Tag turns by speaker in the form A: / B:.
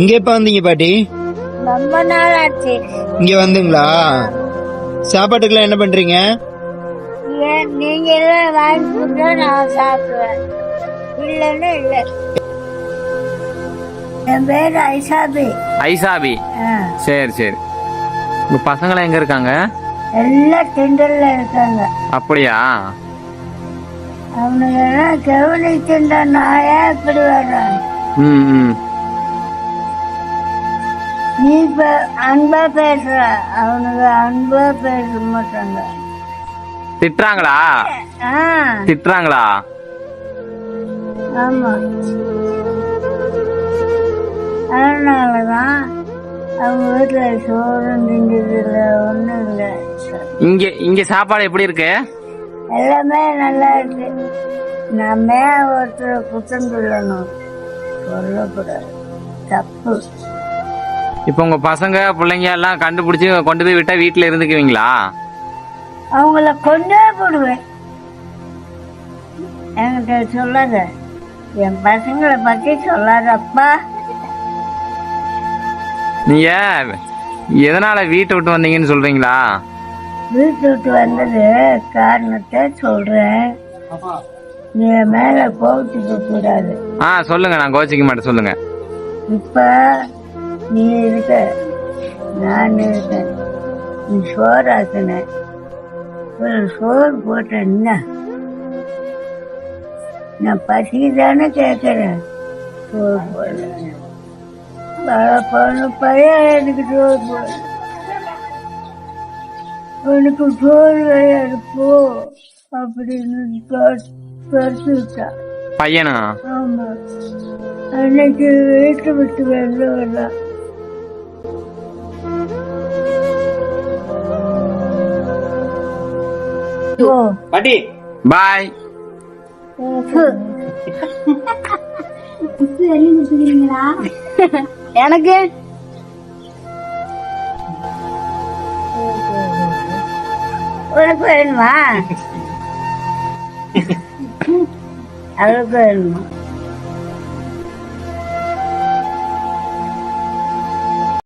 A: இங்க எப்ப வந்தீங்க பாட்டி.
B: ரொம்ப நாள் ஆச்சு
A: இங்க வந்துங்களா? சாப்பாட்டுக்கெல்லாம் என்ன பண்றீங்க?
B: நீங்க எல்லாம் வாங்கி கொடுத்தா நான் சாப்பிடுவேன். இல்லைன்னு இல்லை. என் பேர் ஐசாபி.
C: ஐசாபி? சரி சரி. உங்க பசங்களாம் எங்க இருக்காங்க?
B: எல்லாம் கிண்டல்ல இருக்காங்க.
C: அப்படியா?
B: அவனுங்க எல்லாம் கவனிக்கின்ற நாயா இப்படி வர்றான்?
C: ம் ம்.
B: நீ இப்ப அன்பா பேசுற அவனுங்க அன்பா பேச மாட்டாங்க.
C: திட்டுறாங்களா? திட்டுறாங்களா?
B: ஆமா. அதனாலதான் அவங்க வீட்டுல சோறு திங்கிறது இல்ல ஒண்ணும் இல்ல.
C: இங்க இங்க சாப்பாடு எப்படி இருக்கு?
B: எல்லாமே நல்லா இருக்கு. நம்ம ஒருத்தர் குற்றம் சொல்லணும்? சொல்லக்கூடாது. தப்பு.
C: இப்போ உங்க பசங்க பிள்ளைங்க எல்லாம் கண்டுபிடிச்சு கொண்டு போய் விட்டா வீட்டுல இருந்துக்குவீங்களா?
B: அவங்கள கொண்டே போடுவேன். என்கிட்ட சொல்லாத. என் பசங்களை பத்தி சொல்லாதப்பா.
C: நீங்க எதனால வீட்டை விட்டு வந்தீங்கன்னு சொல்றீங்களா?
B: வீட்டு விட்டு வந்தது காரணத்தை சொல்றேன். நீ மேல கோவிச்சுக்க கூடாது
C: ஆ சொல்லுங்க. நான் கோச்சிக்க மாட்டேன். சொல்லுங்க.
B: இப்ப நீ இருக்க நான் இருக்கேன் நீ சோறாக்குன ஒரு சோறு போட்ட என்ன நான் பசி தானே கேட்கறேன் சோறு போட பொண்ணு பையன் எனக்கு சோறு போட உனக்கு சோறு கிடையாது போ அப்படின்னு பறிச்சு விட்டா
C: பையனா
B: ஆமா அன்னைக்கு வீட்டு விட்டு வெளில வரலாம்
A: பாட்டி
C: பாய்
B: எனக்கு உனக்கு வேணுமா அவளுக்கு வேணுமா